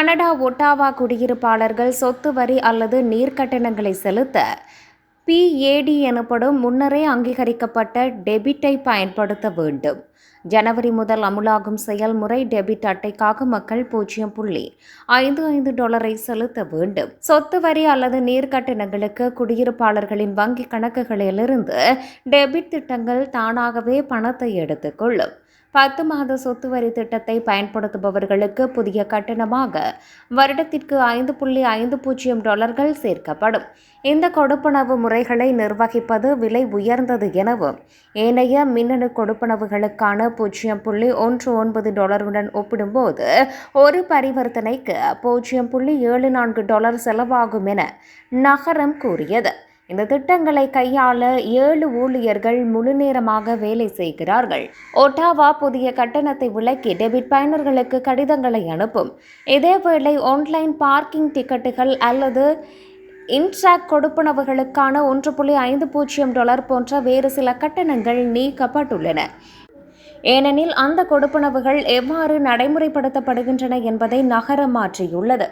Canada Ottawa குடியிருப்பாளர்கள் சொத்து வரி அல்லது நீர்க்கட்டணங்களை செலுத்த பிஏடி எனப்படும் முன்னரே அங்கீகரிக்கப்பட்ட டெபிட்டை பயன்படுத்த வேண்டும். ஜனவரி முதல் அமுலாகும் செயல்முறை டெபிட் அட்டைக்காக மக்கள் பூஜ்ஜியம் புள்ளி ஐந்து ஐந்து டாலரை செலுத்த வேண்டும். சொத்து வரி அல்லது நீர்க்கட்டணங்களுக்கு குடியிருப்பாளர்களின் வங்கி கணக்குகளிலிருந்து டெபிட் திட்டங்கள் தானாகவே பணத்தை எடுத்துக்கொள்ளும் பத்து மாத சொத்து வரி திட்டத்தை பயன்படுத்துபவர்களுக்கு புதிய கட்டணமாக வருடத்திற்கு ஐந்து புள்ளி ஐந்து பூஜ்ஜியம் டாலர்கள் சேர்க்கப்படும். இந்த கொடுப்பனவு முறைகளை நிர்வகிப்பது விலை உயர்ந்தது எனவும் ஏனைய மின்னணு கொடுப்பனவுகளுக்கான பூஜ்ஜியம் புள்ளி ஒன்று ஒன்பது டாலருடன் ஒப்பிடும்போது ஒரு பரிவர்த்தனைக்கு பூஜ்ஜியம் புள்ளி ஏழு நான்கு டாலர் செலவாகும் என நகரம் கூறியது. இந்த திட்டங்களை கையாள ஏழு ஊழியர்கள் முழுநேரமாக வேலை செய்கிறார்கள். ஒட்டாவா புதிய கட்டணத்தை விலக்கி டெபிட் பயனர்களுக்கு கடிதங்களை அனுப்பும். இதேவேளை ஆன்லைன் பார்க்கிங் டிக்கெட்டுகள் அல்லது இன்ட்ராக் கொடுப்பனவுகளுக்கான ஒன்று புள்ளி ஐந்து பூஜ்ஜியம் டாலர் போன்ற வேறு சில கட்டணங்கள் நீக்கப்பட்டுள்ளன. ஏனெனில் அந்த கொடுப்பனவுகள் எவ்வாறு நடைமுறைப்படுத்தப்படுகின்றன என்பதை நகரம் மாற்றியுள்ளது.